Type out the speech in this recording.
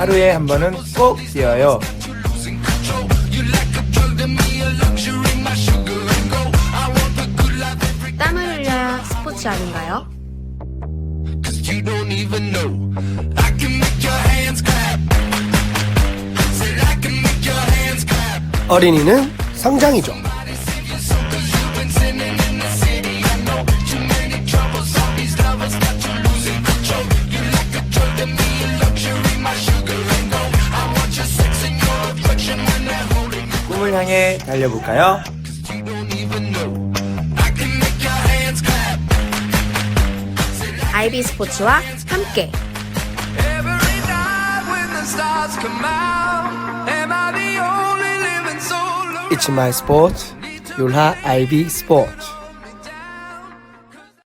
하루에 한 번은 꼭 뛰어요. 땀 흘려야 스포츠 아닌가요? 어린이는 성장이죠. 꿈을 향해 달려볼까요? 아이비 스포츠와 함께? It's my sport. 율하 IB 스포츠.